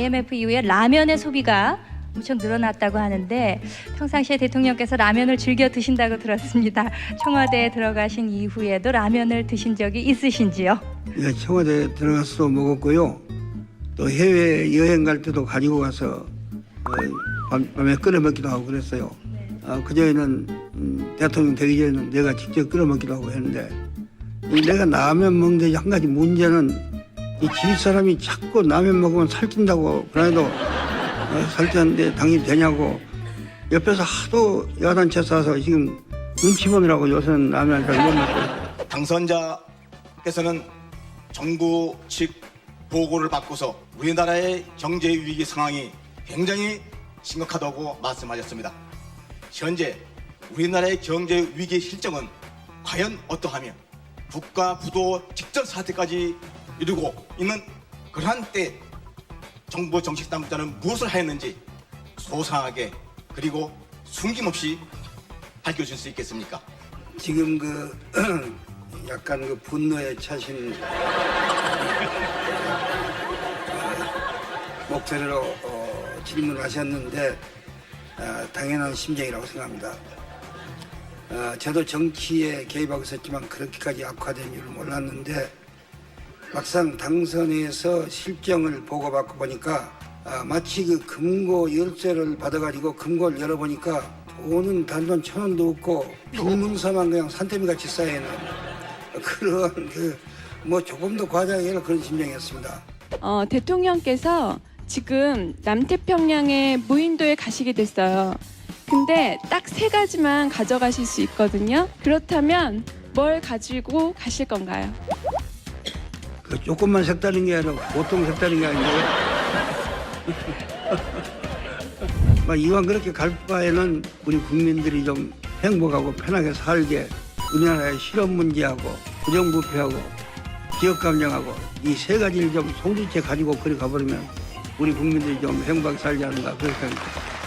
IMF 이후에 라면의 소비가 엄청 늘어났다고 하는데 평상시에 대통령께서 라면을 즐겨 드신다고 들었습니다. 청와대에 들어가신 이후에도 라면을 드신 적이 있으신지요? 예, 청와대 들어가서 먹었고요. 또 해외 여행 갈 때도 가지고 가서 어, 밤, 밤에 끓여 먹기도 하고 그랬어요. 아, 그 전에는 음, 대통령 되기 전에는 내가 직접 끓여 먹기도 하고 했는데 이 내가 라면 먹는데 한 가지 문제는 이 집 사람이 자꾸 라면 먹으면 살찐다고 그래도 어, 살찌는데 당연히 되냐고 옆에서 하도 야단쳐 쏴서 지금 눈치 보느라고 요새는 라면을 잘못 먹고 당선자께서는 정부 측 보고를 받고서 우리나라의 경제 위기 상황이 굉장히 심각하다고 말씀하셨습니다. 현재 우리나라의 경제 위기 실정은 과연 어떠하며 국가 부도 직전 사태까지 이루고 있는 그러한 때 정부 정책 당국자는 무엇을 하였는지 소상하게 그리고 숨김없이 밝혀줄 수 있겠습니까? 지금 그 약간 그 분노에 차신 어, 목소리로 어, 질문하셨는데 어, 당연한 심정이라고 생각합니다. 어, 저도 정치에 개입하고 있었지만 그렇게까지 악화된 줄은 몰랐는데 막상 당선에서 실정을 보고받고 보니까 아, 마치 그 금고 열쇠를 받아가지고 금고를 열어보니까 돈은 단돈 천 원도 없고 빈문서만 그냥 산더미 같이 쌓여있는 그런 그 뭐 조금도 과장이 아니라 그런 심정이었습니다. 어, 대통령께서 지금 남태평양의 무인도에 가시게 됐어요. 근데 딱 세 가지만 가져가실 수 있거든요. 그렇다면 뭘 가지고 가실 건가요? 그 조금만 색다른 게 아니라 보통 색다른 게 아닌데 막 이왕 그렇게 갈 바에는 우리 국민들이 좀 행복하고 편하게 살게 우리나라의 실업 문제하고 부정부패하고 지역 감정하고 이 세 가지를 좀 송두째 가지고 그리 가버리면 우리 국민들이 좀 행복하게 살지 않는가 그렇게 생각합니다.